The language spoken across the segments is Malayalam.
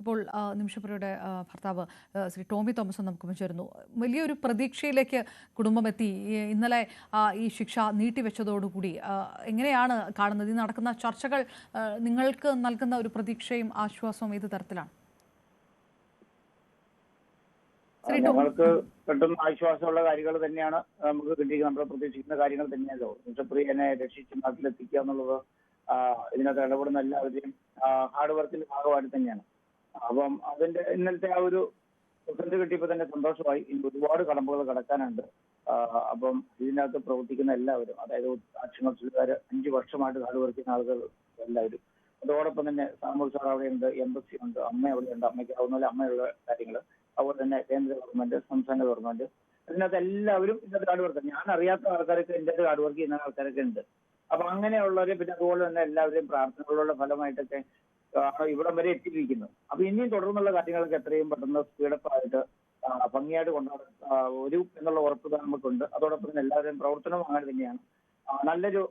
ഇപ്പോൾ ആ, ഭർത്താവ് ശ്രീ ടോമി തോമസ് നമുക്ക് ചേരുന്നു വലിയൊരു പ്രതീക്ഷയിലേക്ക് കുടുംബം എത്തി ഇന്നലെ ഈ ശിക്ഷ നീട്ടിവെച്ചതോടുകൂടി എങ്ങനെയാണ് കാണുന്നത്? ഈ നടക്കുന്ന ചർച്ചകൾ നിങ്ങൾക്ക് നൽകുന്ന ഒരു പ്രതീക്ഷയും ആശ്വാസവും ഏത് തരത്തിലാണ്? ഞങ്ങൾക്ക് പെട്ടെന്ന് ആശ്വാസമുള്ള കാര്യങ്ങൾ തന്നെയാണ് നമുക്ക് കിട്ടിയിരിക്കുന്നത്. നമ്മൾ പ്രതീക്ഷിക്കുന്ന കാര്യങ്ങൾ തന്നെയല്ലോ നിമിഷപ്രിയനെ രക്ഷിച്ച് നാട്ടിലെത്തിക്കുക എന്നുള്ളത് ഇതിനകത്ത് ഇടപെടുന്ന എല്ലാവരുടെയും ഹാർഡ് വർക്കിന്റെ ഭാഗമായിട്ട് തന്നെയാണ്. അപ്പം അതിന്റെ ഇന്നലത്തെ ആ ഒരു റിസൾട്ട് കിട്ടിയപ്പോൾ തന്നെ സന്തോഷമായി. ഇനി ഒരുപാട് കടമ്പകൾ കടക്കാനുണ്ട്. അപ്പം ഇതിനകത്ത് പ്രവർത്തിക്കുന്ന എല്ലാവരും അതായത് സാക്ഷിമത്സരക്കാർ അഞ്ച് വർഷമായിട്ട് ഹാർഡ് വർക്ക് ആളുകൾ എല്ലാവരും. അതോടൊപ്പം തന്നെ സാമൂഹ്യ സാർ അവിടെയുണ്ട് എംബസി ഉണ്ട് അമ്മ അവിടെയുണ്ട്. അമ്മയ്ക്ക് ആവുന്ന അമ്മയുള്ള കാര്യങ്ങൾ. അതുപോലെ തന്നെ കേന്ദ്ര ഗവൺമെന്റ് സംസ്ഥാന ഗവൺമെന്റ്. അതിനകത്ത് എല്ലാവരും ഇന്നത്തെ ഹാർഡ് വർക്ക് ഞാൻ അറിയാത്ത ആൾക്കാരൊക്കെ ഇതിന്റെ ഹാർഡ് വർക്ക് ചെയ്യുന്ന ആൾക്കാരൊക്കെ ഉണ്ട്. അപ്പൊ അങ്ങനെയുള്ളവരെ പിന്നെ അതുപോലെ തന്നെ എല്ലാവരെയും പ്രാർത്ഥനകളുടെ ഫലമായിട്ടൊക്കെ ഇവിടം വരെ എത്തിയിരിക്കുന്നത് അപ്പൊ ഇനിയും തുടർന്നുള്ള കാര്യങ്ങളൊക്കെ എത്രയും പെട്ടെന്ന് സ്പീഡപ്പ് ആയിട്ട് ഭംഗിയായിട്ട് കൊണ്ടുപോകാൻ ഒരു എന്നുള്ള ഉറപ്പ് നമുക്കുണ്ട്. അതോടൊപ്പം തന്നെ എല്ലാവരുടെയും പ്രവർത്തനം അങ്ങനെ തന്നെയാണ്. നല്ലൊരു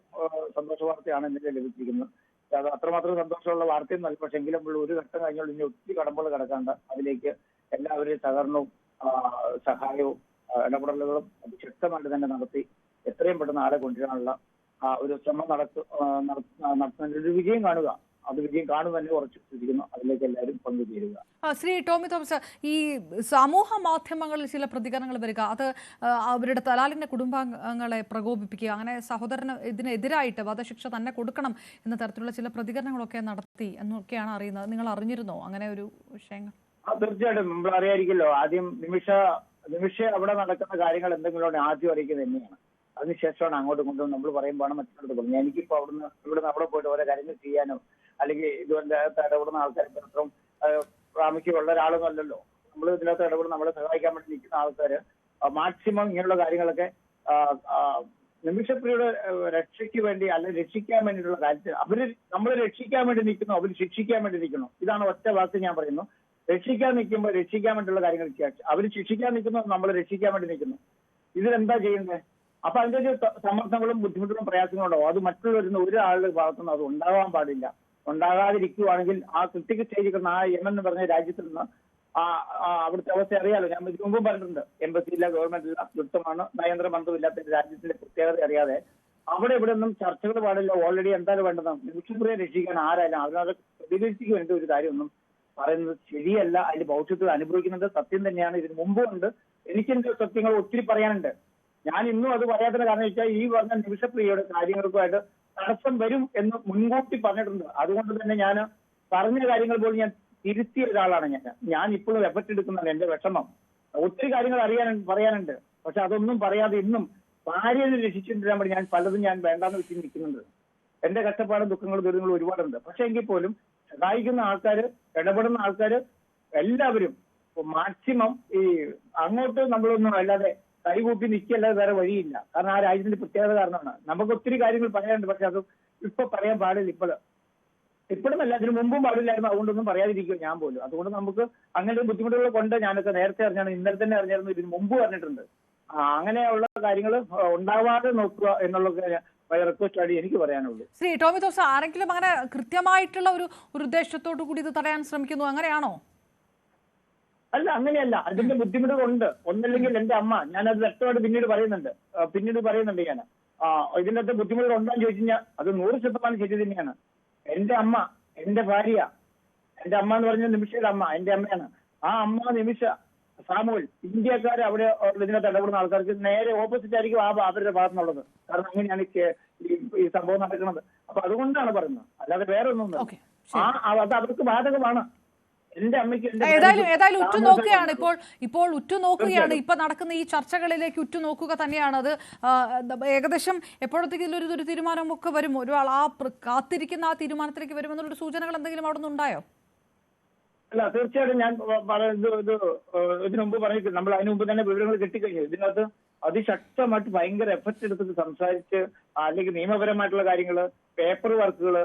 സന്തോഷ വാർത്തയാണ് ഇന്നലെ ലഭിച്ചിരിക്കുന്നത്. അത് അത്രമാത്രം സന്തോഷമുള്ള വാർത്തയും നല്ല പക്ഷെ എങ്കിലും ഒരു ഘട്ടം കഴിഞ്ഞാൽ ഇനി ഒത്തിരി കടമ്പകൾ കിടക്കാണ്ട് അതിലേക്ക് എല്ലാവരുടെയും സഹകരണവും സഹായവും ഇടപെടലുകളും ശക്തമായിട്ട് തന്നെ നടത്തി എത്രയും പെട്ടെന്ന് ആളെ കൊണ്ടുവരാനുള്ള ഒരു ശ്രമം നടത്ത- നടത്തുന്നതിന്റെ ഒരു വിജയം കാണുക. അത് വിജയം തന്നെ ഉറച്ചു വിശ്വസിക്കുന്നു അതിലേക്ക് എല്ലാവരും പങ്കുചേരുക. ശ്രീ ടോമി തോമസ് ഈ സമൂഹ മാധ്യമങ്ങളിൽ ചില പ്രതികരണങ്ങൾ വരിക. അത് അവരുടെ തലാലിന്റെ കുടുംബാംഗങ്ങളെ പ്രകോപിപ്പിക്കുക. അങ്ങനെ സഹോദരന് ഇതിനെതിരായിട്ട് വധശിക്ഷ തന്നെ കൊടുക്കണം എന്ന തരത്തിലുള്ള ചില പ്രതികരണങ്ങളൊക്കെ നടത്തി എന്നൊക്കെയാണ് അറിയുന്നത്. നിങ്ങൾ അറിഞ്ഞിരുന്നോ? അങ്ങനെ ഒരു വിഷയങ്ങൾ? തീർച്ചയായിട്ടും. നമ്മൾ അറിയായിരിക്കല്ലോ ആദ്യം നിമിഷ നിമിഷ അവിടെ നടക്കുന്ന കാര്യങ്ങൾ എന്തെങ്കിലും ആദ്യം അറിയിക്കുന്നത് തന്നെയാണ്. അതിനുശേഷമാണ് അങ്ങോട്ട് കൊണ്ടുവന്ന് നമ്മൾ പറയുമ്പോഴാണ് മറ്റുള്ളത് പറഞ്ഞത് എനിക്കിപ്പോ അവിടുന്ന് ഇവിടുന്ന് അവിടെ പോയിട്ട് ഓരോ കാര്യങ്ങൾ ചെയ്യാനോ അല്ലെങ്കിൽ ഇതുപോലെ ഇടപെടുന്ന ആൾക്കാർ ഇപ്പം പ്രാമുഖ്യമുള്ള ഒരാളൊന്നും അല്ലല്ലോ. നമ്മൾ ഇതിനകത്ത് ഇടപെടുന്ന നമ്മളെ സഹായിക്കാൻ വേണ്ടി നിൽക്കുന്ന ആൾക്കാർ മാക്സിമം ഇങ്ങനെയുള്ള കാര്യങ്ങളൊക്കെ നിമിഷപ്രിയുടെ രക്ഷയ്ക്ക് വേണ്ടി അല്ലെങ്കിൽ രക്ഷിക്കാൻ വേണ്ടിയിട്ടുള്ള കാര്യത്തിൽ അവർ നമ്മളെ രക്ഷിക്കാൻ വേണ്ടി നിൽക്കുന്നു അവർ ശിക്ഷിക്കാൻ വേണ്ടി നിൽക്കുന്നു. ഇതാണ് ഒറ്റ വാക്ക് ഞാൻ പറയുന്നു. രക്ഷിക്കാൻ നിൽക്കുമ്പോൾ രക്ഷിക്കാൻ വേണ്ടിയുള്ള കാര്യങ്ങൾ അവർ ശിക്ഷിക്കാൻ നിൽക്കുന്നു നമ്മൾ രക്ഷിക്കാൻ വേണ്ടി നിൽക്കുന്നു. ഇതിലെന്താ ചെയ്യുന്നത് അപ്പൊ അതിന്റെ സമ്മർദ്ദങ്ങളും ബുദ്ധിമുട്ടുകളും പ്രയാസങ്ങളും ഉണ്ടാവും അത് മറ്റുള്ളവരുന്ന ഒരാളുടെ ഭാഗത്തുനിന്ന് അത് ഉണ്ടാവാൻ പാടില്ല. ഉണ്ടാകാതിരിക്കുവാണെങ്കിൽ ആ ക്രിട്ടിക്കൽ ചെയ്തിരിക്കുന്ന ആ യമൻ എന്ന് പറഞ്ഞ രാജ്യത്തിൽ നിന്ന് ആ അവിടുത്തെ അവസ്ഥ അറിയാലോ. ഞാൻ ഇതിനു മുമ്പും പറഞ്ഞിട്ടുണ്ട്. എംബസി ഇല്ല ഗവൺമെന്റ് ഇല്ല യുദ്ധമാണ് നയന്ത്ര ബന്ധമില്ലാത്ത ഇല്ലാത്ത രാജ്യത്തിന്റെ പ്രത്യേകത അറിയാതെ. അവിടെ ഇവിടെ ഒന്നും ചർച്ചകൾ പാടില്ല. ഓൾറെഡി എന്താണ് വേണ്ടത്? നിമിഷപ്രിയെ രക്ഷിക്കാൻ ആരായാലും അതിനകത്ത് പ്രതികരിച്ചു വേണ്ട ഒരു കാര്യമൊന്നും പറയുന്നത് ശരിയല്ല. അതിന്റെ ഭൗഷ്യത്തിൽ അനുഭവിക്കുന്നത് സത്യം തന്നെയാണ്. ഇതിന് മുമ്പുണ്ട് എനിക്കെന്റെ സത്യങ്ങൾ ഒത്തിരി പറയാനുണ്ട്. ഞാൻ ഇന്നും അത് പറയാത്തതിന് കാരണം വെച്ചാൽ ഈ പറഞ്ഞ നിമിഷപ്രിയയുടെ കാര്യങ്ങൾക്കുമായിട്ട് തടസ്സം വരും എന്ന് മുൻകൂട്ടി പറഞ്ഞിട്ടുണ്ട്. അതുകൊണ്ട് തന്നെ ഞാൻ പറഞ്ഞ കാര്യങ്ങൾ പോലും ഞാൻ തിരുത്തിയ ഒരാളാണ് ഞാൻ. ഞാൻ ഇപ്പോഴും എഫക്ട് എടുക്കുന്നുണ്ട് എന്റെ വിഷമം. ഒത്തിരി കാര്യങ്ങൾ അറിയാനുണ്ട് പറയാനുണ്ട്. പക്ഷെ അതൊന്നും പറയാതെ ഇന്നും ഭാര്യനെ രക്ഷിച്ചിട്ടില്ല വേണ്ടി ഞാൻ പലതും ഞാൻ വേണ്ടാന്ന് വെച്ച് നിൽക്കുന്നുണ്ട്. എന്റെ കഷ്ടപ്പാടും ദുഃഖങ്ങളും ദുരിതങ്ങളും ഒരുപാടുണ്ട്. പക്ഷെ എങ്കിൽ പോലും സഹായിക്കുന്ന ആൾക്കാർ ഇടപെടുന്ന ആൾക്കാർ എല്ലാവരും മാക്സിമം ഈ അങ്ങോട്ട് നമ്മളൊന്നും അല്ലാതെ കൈകൂപ്പി നിൽക്കല്ലാതെ വേറെ വഴിയില്ല. കാരണം ആ രാജ്യത്തിന്റെ പ്രത്യേകത കാരണമാണ്. നമുക്ക് ഒത്തിരി കാര്യങ്ങൾ പറയാനുണ്ട്. പക്ഷെ അത് ഇപ്പൊ പറയാൻ പാടില്ല ഇപ്പോൾ ഇപ്പോഴും അതിന് മുമ്പും പാടില്ലായിരുന്നു. അതുകൊണ്ടൊന്നും പറയാതിരിക്കുക ഞാൻ പോലും. അതുകൊണ്ട് നമുക്ക് അങ്ങനെ ബുദ്ധിമുട്ടുകൾ കൊണ്ട് ഞാനൊക്കെ നേരത്തെ അറിഞ്ഞാണ് ഇന്നലെ തന്നെ അറിഞ്ഞായിരുന്നു. ഇതിന് മുമ്പ് പറഞ്ഞിട്ടുണ്ട്. അങ്ങനെയുള്ള കാര്യങ്ങൾ ഉണ്ടാവാതെ നോക്കുക എന്നുള്ള എനിക്ക് ശ്രീ ടോമി തോസ് ആരെങ്കിലും അങ്ങനെ കൃത്യമായിട്ടുള്ള ഒരു ഉദ്ദേശത്തോടു കൂടി ഇത് തടയാൻ ശ്രമിക്കുന്നു? അങ്ങനെയാണോ? അല്ല അങ്ങനെയല്ല. അതിന്റെ ബുദ്ധിമുട്ടുകളുണ്ട്. ഒന്നല്ലെങ്കിൽ എന്റെ അമ്മ. ഞാൻ അത് വ്യക്തമായിട്ട് പിന്നീട് പറയുന്നുണ്ട്. പിന്നീട് പറയുന്നുണ്ട് ഞാൻ ആ അകത്ത് ബുദ്ധിമുട്ടുകൾ ഉണ്ടോന്ന് ചോദിച്ചു കഴിഞ്ഞാൽ അത് നൂറ് ശതമാനം ശരി തന്നെയാണ്. എന്റെ അമ്മ എന്റെ ഭാര്യ എന്റെ അമ്മ എന്ന് പറഞ്ഞ നിമിഷയുടെ അമ്മ എന്റെ അമ്മയാണ്. ആ അമ്മ നിമിഷ സാമൂൽ ഇന്ത്യക്കാർ അവിടെ ഇതിനകത്ത് ഇടപെടുന്ന ആൾക്കാർക്ക് നേരെ ഓപ്പോസിറ്റ് ആയിരിക്കും ആ അവരുടെ ഭാഗത്തുനിന്നുള്ളത്. കാരണം അങ്ങനെയാണ് ഈ സംഭവം നടക്കുന്നത്. അപ്പൊ അതുകൊണ്ടാണ് പറയുന്നത്. അല്ലാതെ വേറെ ഒന്നും ആ- അത് അവർക്ക് ബാധകമാണ്. എന്റെ അമ്മയ്ക്ക് ഏതായാലും ഏതായാലും ഉറ്റു നോക്കുകയാണ് ഇപ്പോൾ ഇപ്പോൾ ഉറ്റുനോക്കുകയാണ്. ഇപ്പൊ നടക്കുന്ന ഈ ചർച്ചകളിലേക്ക് ഉറ്റുനോക്കുക തന്നെയാണ് അത് ഏകദേശം എപ്പോഴത്തേക്കും ഒരു ഒരു തീരുമാനമൊക്കെ വരും. ഒരാൾ ആ കാത്തിരിക്കുന്ന ആ തീരുമാനത്തിലേക്ക് വരുമെന്നുള്ള സൂചനകൾ എന്തെങ്കിലും അവിടെ നിന്നുണ്ടായോ അല്ല തീർച്ചയായിട്ടും ഞാൻ ഇത് ഇത് ഇതിനു മുമ്പ് പറഞ്ഞിട്ട് നമ്മൾ അതിനു മുമ്പ് തന്നെ വിവരങ്ങൾ കിട്ടിക്കഴിഞ്ഞു. ഇതിനകത്ത് അതിശക്തമായിട്ട് ഭയങ്കര എഫക്റ്റ് എടുത്തിട്ട് സംസാരിച്ച് അല്ലെങ്കിൽ നിയമപരമായിട്ടുള്ള കാര്യങ്ങൾ പേപ്പർ വർക്കുകൾ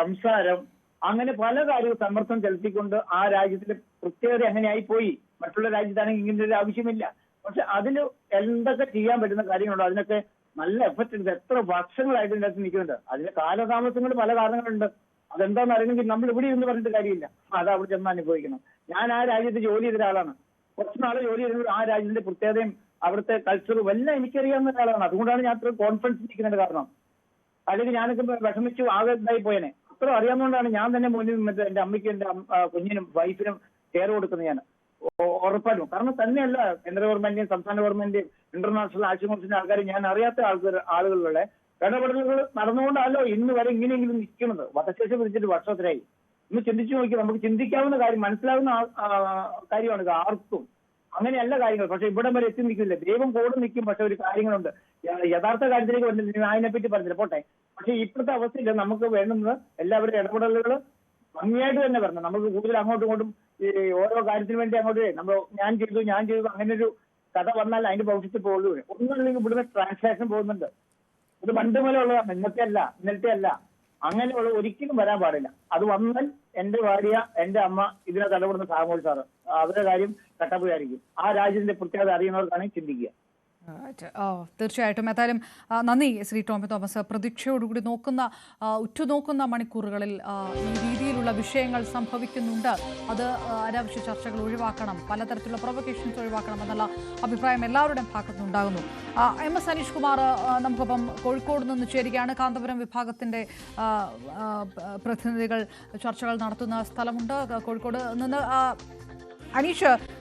സംസാരം അങ്ങനെ പല കാര്യവും സമ്മർദ്ദം ചെലുത്തിക്കൊണ്ട് ആ രാജ്യത്തിന്റെ പ്രത്യേകത അങ്ങനെയായി പോയി. മറ്റുള്ള രാജ്യത്താണെങ്കിൽ ഇങ്ങനെ ഒരു ആവശ്യമില്ല. പക്ഷെ അതിൽ എന്തൊക്കെ ചെയ്യാൻ പറ്റുന്ന കാര്യങ്ങളുണ്ടോ? അതിനൊക്കെ നല്ല എഫക്റ്റ് ഉണ്ട്. എത്ര വർഷങ്ങളായിട്ട് ഇതിനകത്ത് നിൽക്കുന്നുണ്ട്. അതിന്റെ കാലതാമസങ്ങൾ പല കാരണങ്ങളുണ്ട്. അതെന്താണെന്ന് അറിയണമെങ്കിൽ നമ്മൾ ഇവിടെ ഇരുന്ന് പറഞ്ഞിട്ട് കാര്യമില്ല. അത് അവിടെ ചെന്ന് അനുഭവിക്കണം ഞാൻ ആ രാജ്യത്ത് ജോലി ചെയ്ത ഒരാളാണ്. കുറച്ച് നാൾ ജോലി ചെയ്ത ആ രാജ്യത്തിന്റെ പ്രത്യേകതയും അവിടുത്തെ കൾച്ചറും എല്ലാം എനിക്കറിയാവുന്ന ഒരാളാണ്. അതുകൊണ്ടാണ് ഞാൻ അത്ര കോൺഫിഡൻസ് നിൽക്കുന്നതിന്റെ കാരണം. അല്ലെങ്കിൽ ഞാനൊക്കെ വിഷമിച്ചു ആകെ ഇതായി പോയനെ. അത്ര അറിയാവുന്നതുകൊണ്ടാണ് ഞാൻ തന്നെ മുന്നിൽ നിന്നിട്ട് എന്റെ അമ്മയ്ക്കും എന്റെ കുഞ്ഞിനും വൈഫിനും കെയർ കൊടുക്കുന്നത് ഞാൻ. ഉറപ്പായിരുന്നു കാരണം തന്നെയല്ല കേന്ദ്ര ഗവൺമെന്റിന്റെയും സംസ്ഥാന ഗവൺമെന്റിന്റെയും ഇന്റർനാഷണൽ ആശുപത്രിന്റെ ആൾക്കാർ ഞാൻ അറിയാത്ത ആൾക്കാർ ആളുകളുടെ ഇടപെടലുകൾ നടന്നുകൊണ്ടല്ലോ ഇന്ന് വരെ ഇങ്ങനെയെങ്കിലും നിൽക്കുന്നത്. വധശേഷം വിധിച്ചിട്ട് വർഷത്തിലായി. ഒന്ന് ചിന്തിച്ചു നോക്കി നമുക്ക് ചിന്തിക്കാവുന്ന കാര്യം മനസ്സിലാവുന്ന കാര്യമാണ് ഇത് ആർക്കും. അങ്ങനെയല്ല കാര്യങ്ങൾ. പക്ഷെ ഇവിടം വരെ എത്തി നിൽക്കില്ല. ദൈവം കൂടെ നിൽക്കും. പക്ഷെ ഒരു കാര്യങ്ങളുണ്ട്. യഥാർത്ഥ കാര്യത്തിലേക്ക് വന്നില്ല. ഞാൻ അതിനെ പറ്റി പറഞ്ഞില്ല. പോട്ടെ. പക്ഷെ ഇപ്പോഴത്തെ അവസ്ഥയിൽ നമുക്ക് വേണ്ടുന്നത് എല്ലാവരുടെയും ഇടപെടലുകൾ ഭംഗിയായിട്ട് തന്നെ വരണം. നമുക്ക് കൂടുതൽ അങ്ങോട്ടും ഇങ്ങോട്ടും ഈ ഓരോ കാര്യത്തിന് വേണ്ടി അങ്ങോട്ട് നമ്മൾ ഞാൻ ചെയ്തു ഞാൻ ചെയ്തു അങ്ങനെ ഒരു കഥ വന്നാൽ അതിന്റെ ഭവിഷ്യത്തിൽ പോകുള്ളൂ ഒന്നുമില്ലെങ്കിൽ ഇവിടുന്ന് ട്രാൻസാക്ഷൻ പോകുന്നുണ്ട്. ഇത് പണ്ട് മുതലേ ഉള്ളതാണ്. ഇന്നത്തെ അല്ല ഇന്നലത്തെ അല്ല. അങ്ങനെയുള്ള ഒരിക്കലും വരാൻ പാടില്ല. അത് വന്നാൽ എന്റെ ഭാര്യ എന്റെ അമ്മ ഇതിനെ തലപ്പെടുന്ന സാമൂഹ്യ സാറ്. അവരുടെ കാര്യം കട്ടപ്പുകയായിരിക്കും ആ രാജ്യത്തിന്റെ പ്രത്യേകത അറിയുന്നവർക്കാണെങ്കിൽ ചിന്തിക്കുക. തീർച്ചയായിട്ടും. ആ, നന്ദി ശ്രീ ടോമി തോമസ്. പ്രതീക്ഷയോടുകൂടി നോക്കുന്ന ഉറ്റുനോക്കുന്ന മണിക്കൂറുകളിൽ ഈ രീതിയിലുള്ള വിഷയങ്ങൾ സംഭവിക്കുന്നുണ്ട്. അത് അനാവശ്യ ചർച്ചകൾ ഒഴിവാക്കണം. പലതരത്തിലുള്ള പ്രൊവക്കേഷൻസ് ഒഴിവാക്കണം എന്നുള്ള അഭിപ്രായം എല്ലാവരുടെയും ഭാഗത്തുനിന്നുണ്ടാകുന്നു എം എസ് അനീഷ് കുമാർ നമുക്കിപ്പം കോഴിക്കോട് നിന്ന് ചേരുകയാണ്. കാന്തപുരം വിഭാഗത്തിന്റെ പ്രതിനിധികൾ ചർച്ചകൾ നടത്തുന്ന സ്ഥലമുണ്ട്. കോഴിക്കോട് നിന്ന് അനീഷ്